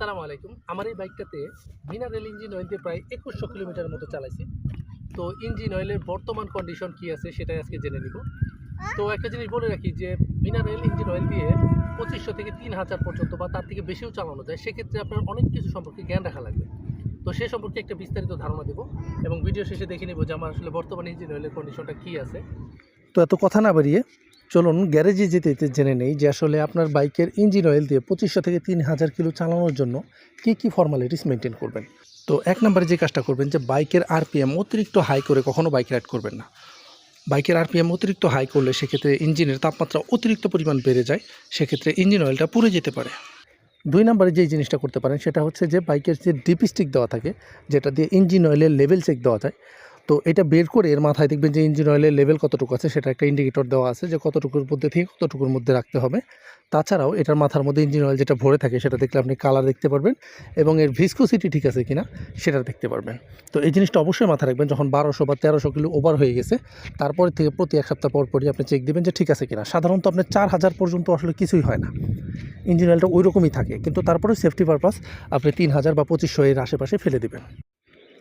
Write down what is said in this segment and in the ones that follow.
আসসালামু আলাইকুম। আমার এই বাইকটাতে বিনা রেল ইঞ্জিন অয়েল দিয়ে প্রায় একুশশো কিলোমিটার মতো চালাইছি। তো ইঞ্জিন অয়েলের বর্তমান কন্ডিশন কি আছে সেটাই আজকে জেনে নিব। তো একটা জিনিস বলে রাখি যে বিনা রেল ইঞ্জিন অয়েল দিয়ে পঁচিশশো থেকে তিন হাজার পর্যন্ত বা তার থেকে বেশিও চালানো যায়, সেক্ষেত্রে আপনার অনেক কিছু সম্পর্কে জ্ঞান রাখা লাগবে। তো সে সম্পর্কে একটা বিস্তারিত ধারণা দেবো এবং ভিডিও শেষে দেখে নিব যে আমার আসলে বর্তমান ইঞ্জিন অয়েলের কন্ডিশনটা কী আছে। তো এত কথা না বাড়িয়ে চলুন গ্যারেজে যেতে যেতে জেনে নেই যে আসলে আপনার বাইকের ইঞ্জিন অয়েল দিয়ে পঁচিশশো থেকে তিন হাজার কিলো চালানোর জন্য কী কী ফর্মালিটিস মেনটেন করবেন? তো এক নম্বরে যে কাজটা করবেন যে বাইকের আরপিএম অতিরিক্ত হাই করে কখনো বাইক রাইড করবেন না। বাইকের আরপিএম অতিরিক্ত হাই করলে সেক্ষেত্রে ইঞ্জিনের তাপমাত্রা অতিরিক্ত পরিমাণ বেড়ে যায়, সেক্ষেত্রে ইঞ্জিন অয়েলটা পুড়ে যেতে পারে। দুই নম্বরে যেই জিনিসটা করতে পারেন সেটা হচ্ছে যে বাইকের যে ডিপ স্টিক দেওয়া থাকে, যেটা দিয়ে ইঞ্জিন অয়েলের লেভেল চেক দেওয়া যায় তো এটা বের করে এর মাথায় দেখবেন যে ইঞ্জিন অয়েলের লেভেল কতটুকু আছে, সেটা একটা ইন্ডিকেটর দেওয়া আছে যে কতটুকুর মধ্যে থেকে কতটুকুর মধ্যে রাখতে হবে। তাছাড়াও এটার মাথার মধ্যে ইঞ্জিন অয়েল যেটা ভরে থাকে, সেটা দেখলে আপনি কালার দেখতে পারবেন এবং এর ভিসকোসিটি ঠিক আছে কিনা, সেটা দেখতে পারবেন। তো এই জিনিসটা অবশ্যই মাথায় রাখবেন, যখন বারোশো বা তেরোশো কিলো ওভার হয়ে গেছে, তারপর থেকে প্রতি এক সপ্তাহ পর পরই আপনি চেক দেবেন যে ঠিক আছে কিনা। সাধারণত আপনার চার হাজার পর্যন্ত আসলে কিছুই হয় না। ইঞ্জিন অয়েলটা ওই রকমই থাকে, কিন্তু তারপরে সেফটি পারপাস আপনি তিন হাজার বা পঁচিশশো এর আশেপাশে ফেলে দেবেন।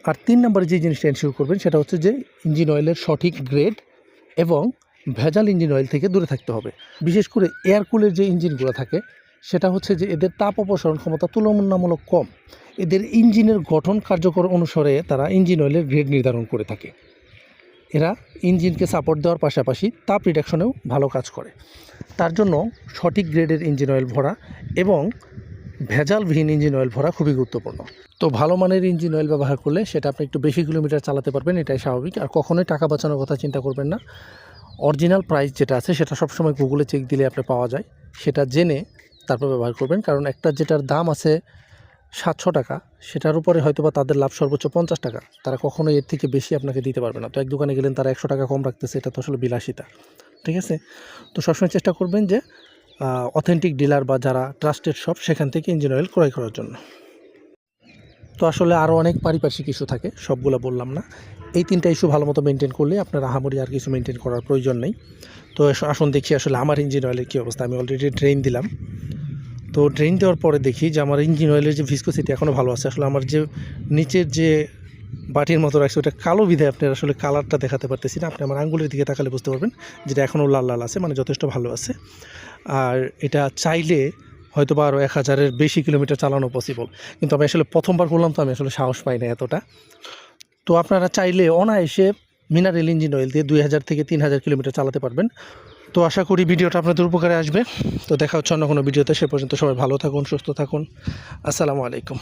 আর তিন নম্বরে যে জিনিসটা এনশিওর করবেন সেটা হচ্ছে যে ইঞ্জিন অয়েলের সঠিক গ্রেড এবং ভেজাল ইঞ্জিন অয়েল থেকে দূরে থাকতে হবে। বিশেষ করে এয়ার কুলের যে ইঞ্জিনগুলো থাকে, সেটা হচ্ছে যে এদের তাপ অপসারণ ক্ষমতা তুলনামূলক কম। এদের ইঞ্জিনের গঠন কার্যকর অনুসারে তারা ইঞ্জিন অয়েলের গ্রেড নির্ধারণ করে থাকে। এরা ইঞ্জিনকে সাপোর্ট দেওয়ার পাশাপাশি তাপ রিডাকশনেও ভালো কাজ করে। তার জন্য সঠিক গ্রেডের ইঞ্জিন অয়েল ভরা এবং ভেজালবিহীন ইঞ্জিন অয়েল ভরা খুবই গুরুত্বপূর্ণ। তো ভালো মানের ইঞ্জিন অয়েল ব্যবহার করলে সেটা আপনি একটু বেশি কিলোমিটার চালাতে পারবেন, এটাই স্বাভাবিক। আর কখনোই টাকা বাঁচানোর কথা চিন্তা করবেন না। অরিজিনাল প্রাইস যেটা আছে, সেটা সবসময় গুগলে চেক দিলে আপনি পাওয়া যায়। সেটা জেনে তারপর ব্যবহার করবেন। কারণ একটা যেটার দাম আছে সাতশো টাকা, সেটার উপরে হয়তো বা তাদের লাভ সর্বোচ্চ পঞ্চাশ টাকা। তারা কখনোই এর থেকে বেশি আপনাকে দিতে পারবে না। তো এক দোকানে গেলেন, তারা একশো টাকা কম রাখতেছে, এটা তো আসলে বিলাসিতা। ঠিক আছে? তো সবসময় চেষ্টা করবেন যে অথেন্টিক ডিলার বা যারা ট্রাস্টেড শপ সেখান থেকে ইঞ্জিন অয়েল ক্রয় করার জন্য। তো আসলে আরও অনেক পারিপার্শ্বিক ইস্যু থাকে, সবগুলো বললাম না। এই তিনটা ইস্যু ভালো মতো মেনটেন করলে আপনার আহামরি আর কিছু মেনটেন করার প্রয়োজন নেই। তো আসুন দেখি আসলে আমার ইঞ্জিন অয়েলের কী অবস্থা, আমি অলরেডি ড্রেন দিলাম। তো ড্রেন দেওয়ার পরে দেখি যে আমার ইঞ্জিন অয়েলের যে ভিসকোসিটি এখনও ভালো আছে। আসলে আমার যে নিচের যে বাটির মতো রাখছে, ওটা কালো বিধে আপনি আসলে কালারটা দেখাতে পারতেছি না। আপনি আমার আঙ্গুলের দিকে তাকালে বুঝতে পারবেন, যেটা এখনও লাল লাল আছে মানে যথেষ্ট ভালো আছে। আর এটা চাইলে হয়তো বা আরও এক হাজারের বেশি কিলোমিটার চালানো পসিবল কিন্তু আমি আসলে প্রথমবার করলাম তো আমি আসলে সাহস পাই না এতটা। তো আপনারা চাইলে অনায়াসে মিনারেল ইঞ্জিন অয়েল দিয়ে দুই হাজার থেকে তিন হাজার কিলোমিটার চালাতে পারবেন। তো আশা করি ভিডিওটা আপনাদের উপকারে আসবে। তো দেখা হচ্ছে অন্য কোনো ভিডিওতে, সে পর্যন্ত সবাই ভালো থাকুন, সুস্থ থাকুন। আসসালামু আলাইকুম।